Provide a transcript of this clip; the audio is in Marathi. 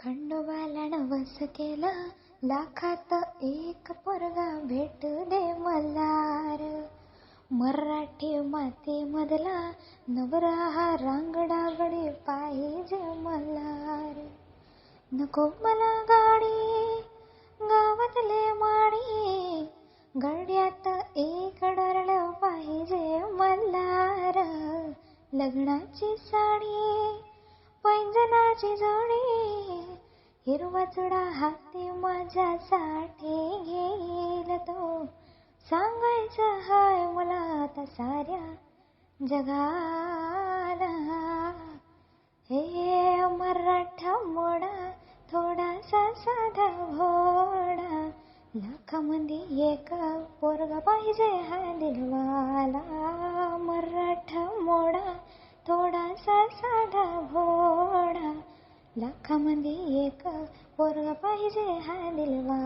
खंडोबाला नवस केला लाखात एक पोरगा भेट दे मल्हार. मराठी मातीमधला नवरा हा रांगडागडे पाहिजे मल्हार. नको मला गाडी गावातले माडी गड्यात एक डरलं पाहिजे मल्हार. लग्नाची साडी पैंजनाची जोडी हिरवा चुडा हाती माझ्यासाठी घेईल तो. सांगायचं हाय मला आता साऱ्या जगाला. हे मराठा मोडा थोडासा साधा भोडा लाखामध्ये एक पोरगा पाहिजे हा दिलवाला. मराठा मोडा थोडासा साधा भोडा लाखामध्ये एक पोरग पाहिजे हा दिलवा.